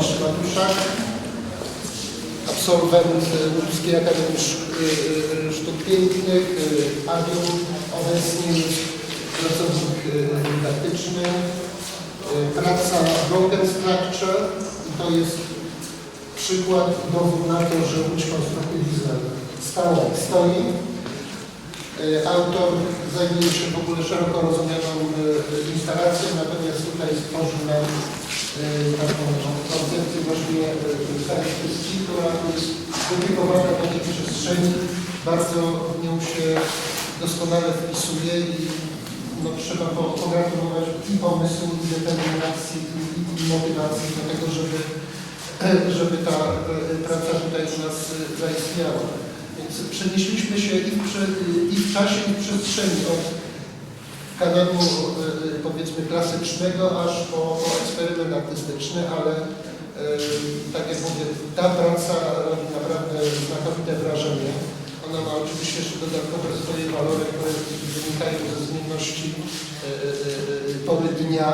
Tomasz Matuszak, absolwent y, Łódzkiej Akademii Sz- y, y, Sztuk Pięknych, y, adiunkt, obecnie pracownik y, dydaktyczny, y, praca Broken Structure i to jest przykład, dowód na to, że Łódź Konstruktywizm stała stoi. Autor zajmuje się w ogóle szeroko rozumianą instalacją, natomiast tutaj stworzył nam taką koncepcję właśnie sztuczki, która jest publikowana w takiej przestrzeni, bardzo w nią się doskonale wpisuje i no, trzeba po- pogratulować i pomysłu, i determinacji, i, motywacji do tego, żeby, żeby ta praca tutaj u nas zaistniała. Więc przenieśliśmy się i w, i w czasie, i w przestrzeni od kanonu y, powiedzmy klasycznego aż po, po eksperyment artystyczny, ale y, tak jak mówię, ta praca robi naprawdę znakomite wrażenie. Ona ma oczywiście jeszcze dodatkowe swoje walory, które wynikają ze zmienności y, pory dnia,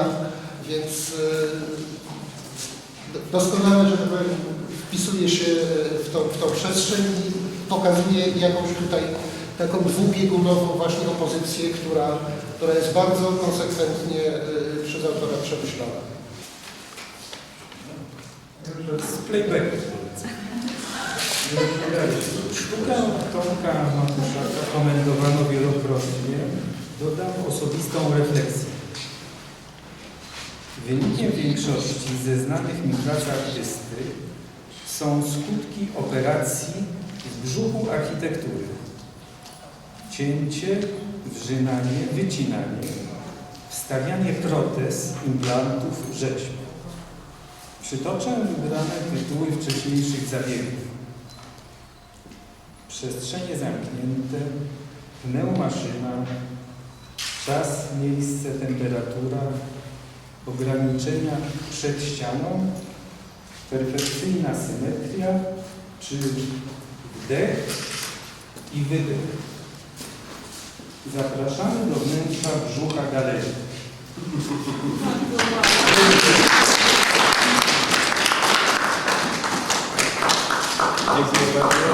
więc doskonale, że tak wpisuje się w, to, w tą przestrzeń i pokazuje jakąś tutaj taką dwubiegunową właśnie opozycję, która, która jest bardzo konsekwentnie y, przez autora przemyślana. Z playbacku. Sztukę Tomka Matuszaka komentowano wielokrotnie. Dodam osobistą refleksję. Wynikiem większości ze znanych mi prac artysty są skutki operacji w brzuchu architektury. Cięcie, wrzynanie, wycinanie, wstawianie protez, implantów, rzeźb. Przytoczę wybrane tytuły wcześniejszych zabiegów. Przestrzenie zamknięte, pneumaszyna, czas, miejsce, temperatura, ograniczenia przed ścianą, perfekcyjna symetria, czy wdech i wydech. Zapraszamy do wnętrza brzucha galerii. Dziękuję bardzo.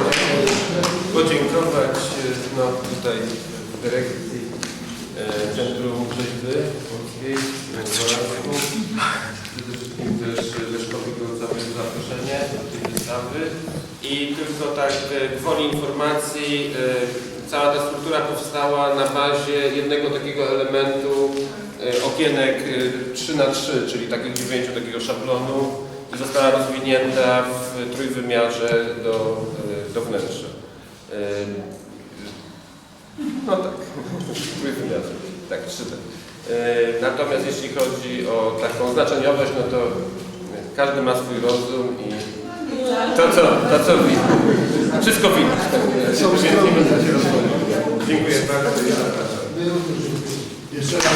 Podziękować e, no, tutaj dyrekcji e, Centrum Rzeźby Polskiej w Wolasku. Przede wszystkim też Leszkowi Gołcowi za zaproszenie do tej wystawy. I tylko tak e, gwoli informacji, e, cała ta struktura powstała na bazie jednego takiego elementu e, okienek e, 3 na 3 czyli takich dziewięciu takiego szablonu i została rozwinięta w trójwymiarze do, do wnętrza. No tak, w trójwymiarze, tak 3D. E, Natomiast jeśli chodzi o taką znaczeniowość, no to każdy ma swój rozum i to co, to co. Wszystko rozmawiał. Dziękuję bardzo. Jeszcze raz.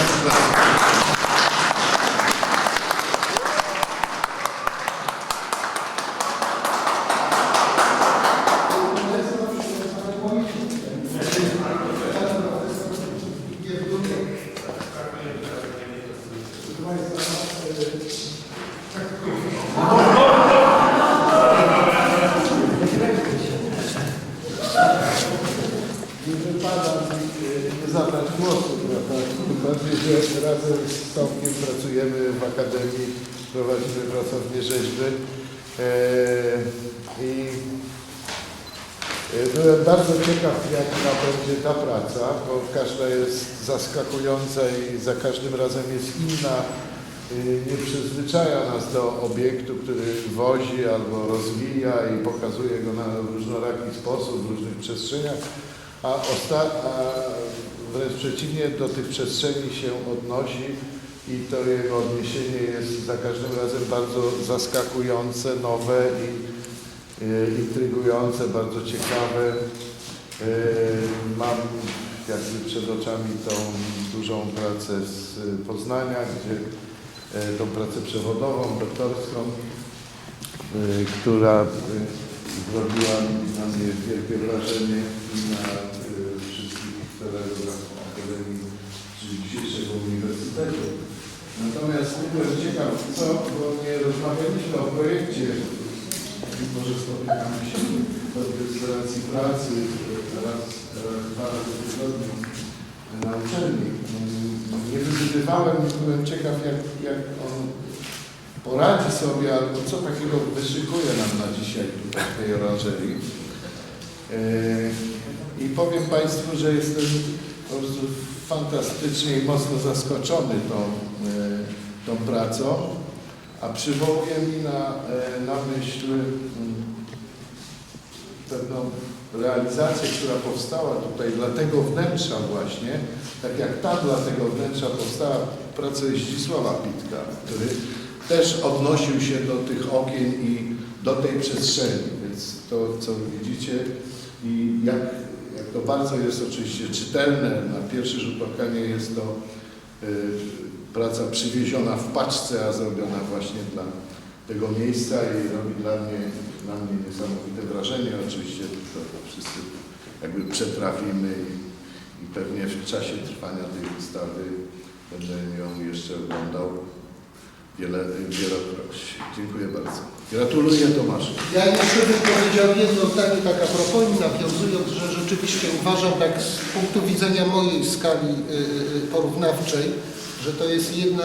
Nie wypada mi y, nie zabrać głosu, prawda? Tym bardziej, że razem z Tomkiem pracujemy w Akademii, pracownię rzeźby. E, I e, byłem bardzo ciekaw, jaka będzie ta praca, bo każda jest zaskakująca i za każdym razem jest inna. Y, Nie przyzwyczaja nas do obiektu, który wozi albo rozwija i pokazuje go na różnoraki sposób w różnych przestrzeniach, a, osta- a wręcz przeciwnie do tych przestrzeni się odnosi i to jego odniesienie jest za każdym razem bardzo zaskakujące, nowe i y, intrygujące, bardzo ciekawe. Y, Mam jakby przed oczami tą dużą pracę z Poznania, gdzie e, tą pracę przewodową, doktorską, która zrobiła na mnie wielkie wrażenie na wszystkich kolegów Akademii, czyli dzisiejszego Uniwersytetu. Natomiast byłem ciekaw, co, bo nie rozmawialiśmy o projekcie. Może spotykamy się z racji pracy raz, dwa razy w tygodniu na uczelni. Nie wyczytywałem, byłem ciekaw, jak, jak on poradzi sobie, albo co takiego wyszykuje nam na dzisiaj tutaj w tej oranżerii. Yy, I powiem Państwu, że jestem po prostu fantastycznie i mocno zaskoczony tą, tą pracą, a przywołuje mi na, yy, na myśl yy, pewną realizację, która powstała tutaj dla tego wnętrza właśnie, tak jak ta dla tego wnętrza powstała praca Zdzisława Pitka, który też odnosił się do tych okien i do tej przestrzeni, więc to, co widzicie i jak, jak to bardzo jest oczywiście czytelne, na pierwszy rzut oka nie jest to y, praca przywieziona w paczce, a zrobiona właśnie dla tego miejsca i robi dla mnie, dla mnie niesamowite wrażenie. Oczywiście to, to wszyscy jakby przetrafimy i, i pewnie w czasie trwania tej wystawy będę ją jeszcze oglądał wiele, wielokroć. Dziękuję bardzo. Gratuluję Tomaszu. Ja jeszcze bym powiedział jedno zdanie tak a propos nawiązując, że rzeczywiście uważam tak z punktu widzenia mojej skali y, y, porównawczej, że to jest jedna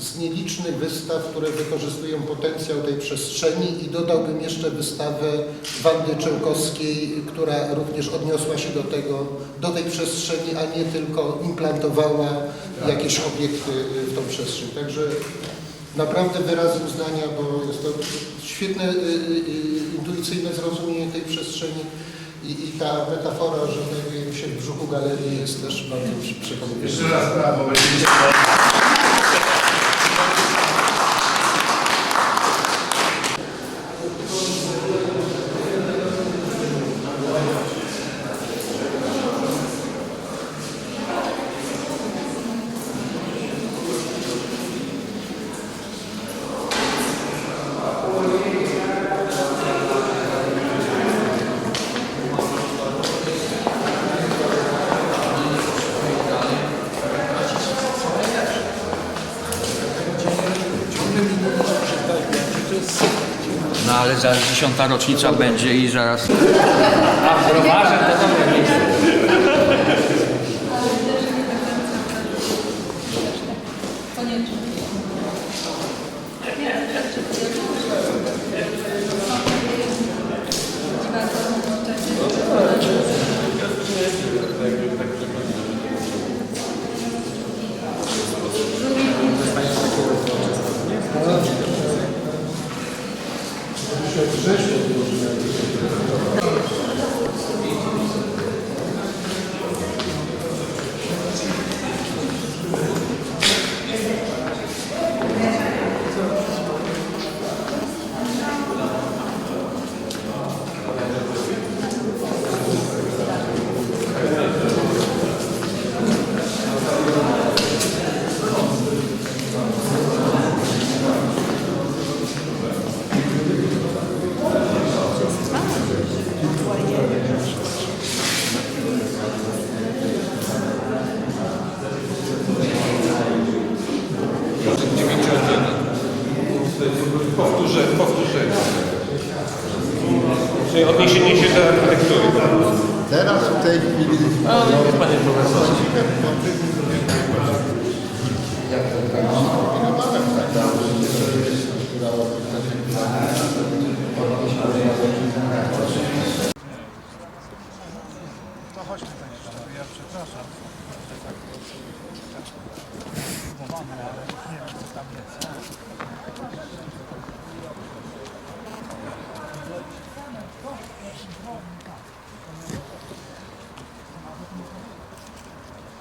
z nielicznych wystaw, które wykorzystują potencjał tej przestrzeni i dodałbym jeszcze wystawę Wandy Czełkowskiej, która również odniosła się do tego, do tej przestrzeni, a nie tylko implantowała jakieś obiekty w tą przestrzeń. Także naprawdę wyrazy uznania, bo jest to świetne y, y, y, intuicyjne zrozumienie tej przestrzeni i, i ta metafora, że znajdujemy się w brzuchu galerii jest też bardzo przekonująca. Jeszcze raz brawo. Zaraz dziesiąta rocznica będzie i zaraz Powtórzę, odniesienie się do architektury. Teraz w tej chwili... No, ale nie, panie profesorze. To chodźmy tak jeszcze, ja przepraszam, tak zbudowany, ale nie wiem co tam jest. Oh,